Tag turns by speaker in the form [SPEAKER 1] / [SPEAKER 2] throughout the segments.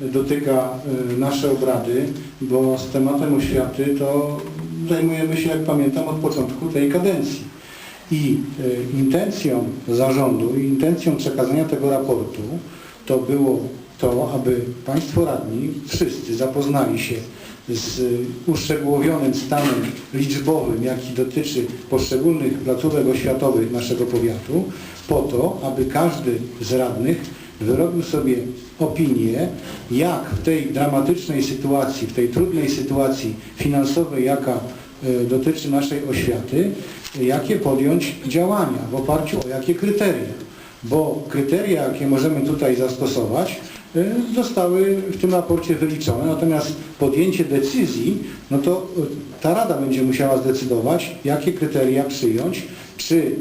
[SPEAKER 1] dotyka y, nasze obrady, bo z tematem oświaty to zajmujemy się, jak pamiętam, od początku tej kadencji. I y, intencją zarządu i intencją przekazania tego raportu to było to, aby Państwo radni wszyscy zapoznali się z uszczegółowionym stanem liczbowym, jaki dotyczy poszczególnych placówek oświatowych naszego powiatu, po to, aby każdy z radnych wyrobił sobie opinię, jak w tej dramatycznej sytuacji, w tej trudnej sytuacji finansowej, jaka e, dotyczy naszej oświaty, jakie podjąć działania, w oparciu o jakie kryteria. Bo kryteria, jakie możemy tutaj zastosować, y, zostały w tym raporcie wyliczone, natomiast podjęcie decyzji, no to y, ta Rada będzie musiała zdecydować, jakie kryteria przyjąć, czy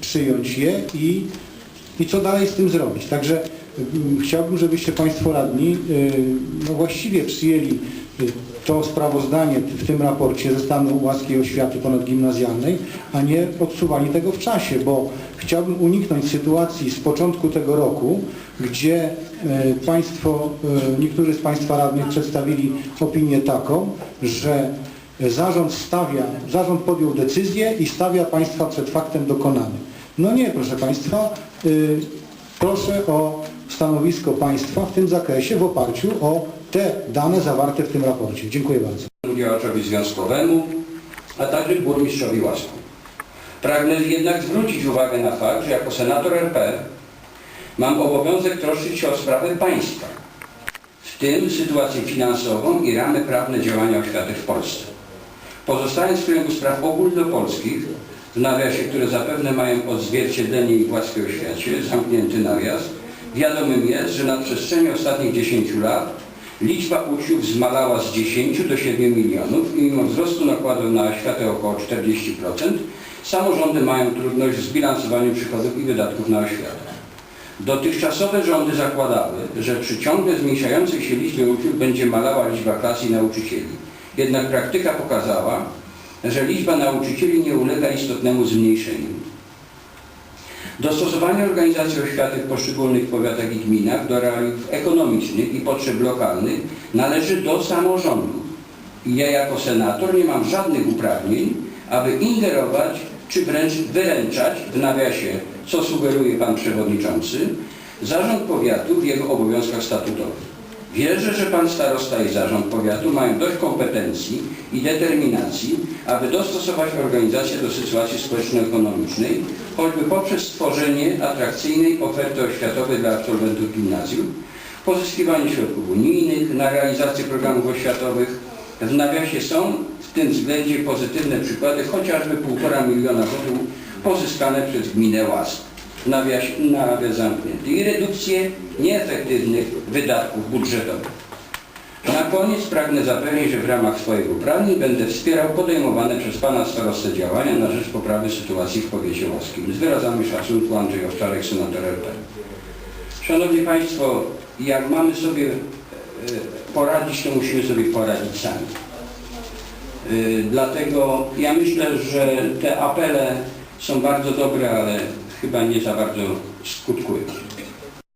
[SPEAKER 1] przyjąć je i, i co dalej z tym zrobić. Także y, chciałbym, żebyście Państwo radni y, no właściwie przyjęli y, to sprawozdanie w tym raporcie ze stanu łaski oświaty ponadgimnazjalnej, a nie odsuwali tego w czasie, bo chciałbym uniknąć sytuacji z początku tego roku, gdzie e, Państwo, niektórzy z Państwa radnych przedstawili opinię taką, że zarząd stawia, zarząd podjął decyzję i stawia Państwa przed faktem dokonanym. No nie, proszę Państwa, y, proszę o stanowisko Państwa w tym zakresie w oparciu o te dane zawarte w tym raporcie. Dziękuję bardzo.
[SPEAKER 2] działaczowi związkowemu, a także burmistrzowi Łaską. Pragnę jednak zwrócić uwagę na fakt, że jako senator RP mam obowiązek troszczyć się o sprawy państwa, w tym sytuację finansową i ramy prawne działania oświaty w Polsce. Pozostając w kręgu spraw ogólnopolskich, w nawiasie, które zapewne mają odzwierciedlenie i w łaskiej oświacie, zamknięty nawias, wiadomym jest, że na przestrzeni ostatnich 10 lat liczba uczniów zmalała z 10 do 7 milionów i mimo wzrostu nakładów na oświatę około 40%, samorządy mają trudność w zbilansowaniu przychodów i wydatków na oświatę. Dotychczasowe rządy zakładały, że przy ciągle zmniejszającej się liczbie uczniów będzie malała liczba klas i nauczycieli. Jednak praktyka pokazała, że liczba nauczycieli nie ulega istotnemu zmniejszeniu. Dostosowanie organizacji oświaty w poszczególnych powiatach i gminach do realiów ekonomicznych i potrzeb lokalnych należy do samorządów. I ja jako senator nie mam żadnych uprawnień, aby ingerować czy wręcz wyręczać w nawiasie, co sugeruje Pan Przewodniczący, zarząd powiatu w jego obowiązkach statutowych. Wierzę, że Pan Starosta i Zarząd Powiatu mają dość kompetencji i determinacji, aby dostosować organizację do sytuacji społeczno-ekonomicznej, choćby poprzez stworzenie atrakcyjnej oferty oświatowej dla absolwentów gimnazjum, pozyskiwanie środków unijnych na realizację programów oświatowych. W nawiasie są w tym względzie pozytywne przykłady, chociażby 1,5 miliona złotych pozyskane przez gminę Łask nawias, nawias zamknięty i redukcję nieefektywnych wydatków budżetowych. Na koniec pragnę zapewnić, że w ramach swoich uprawnień będę wspierał podejmowane przez Pana Starostę działania na rzecz poprawy sytuacji w powiecie łaskim. Z wyrazami szacunku Andrzej Owczarek, senator RP. Szanowni Państwo, jak mamy sobie e, poradzić, to musimy sobie poradzić sami. E, Dlatego ja myślę, że te apele są bardzo dobre, ale chyba nie za bardzo skutkują.